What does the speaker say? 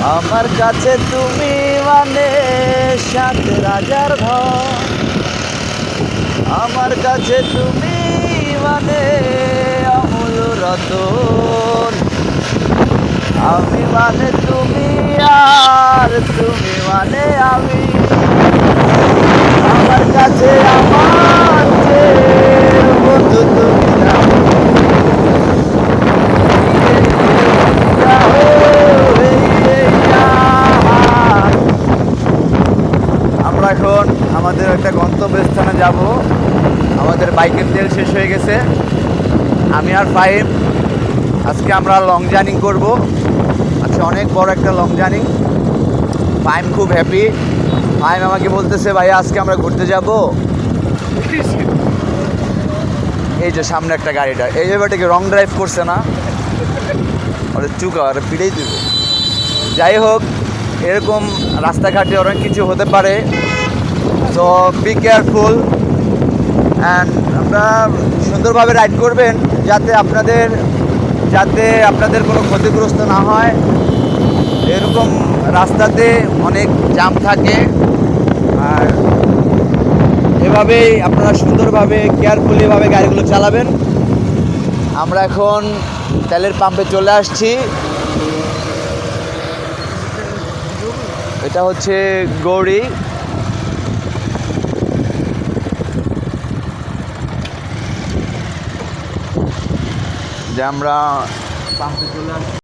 আমার কাছে তুমি মানে সাত রাজার ঘর। আমার কাছে তুমি মানে অমূল রতন। আমি মানে তুমি আর তুমি মানে আমি। আমার কাছে আমার যে বন্ধু তুমি না আমরা এখন আমাদের একটা গন্তব্যস্থানে যাব। আমাদের বাইকের তেল শেষ হয়ে গেছে। আমি আর ফাইম আজকে আমরা লং জার্নিং করব। আজকে অনেক বড় একটা লং জার্নিং ফাইম খুব হ্যাপি ফাইম আমাকে বলতেছে ভাই আজকে আমরা ঘুরতে যাব। এই যে সামনে একটা গাড়িটা এই ব্যাপারটাকে রং ড্রাইভ করছে না। ওরে চুকা ওরে পিড়েই দিব। যাই হোক, এরকম রাস্তাঘাটে অনেক কিছু হতে পারে। তো বি কেয়ারফুল অ্যান্ড আমরা সুন্দরভাবে রাইড করবেন যাতে আপনাদের যাতে আপনাদের কোনো ক্ষতিগ্রস্ত না হয়। এরকম রাস্তাতে অনেক জাম থাকে। আর এভাবেই আপনারা সুন্দরভাবে কেয়ারফুলিভাবে গাড়িগুলো চালাবেন। আমরা এখন তেলের পাম্পে চলে আসছি। এটা হচ্ছে গৌরী। যে আমরা পাম্পে চলে আসছি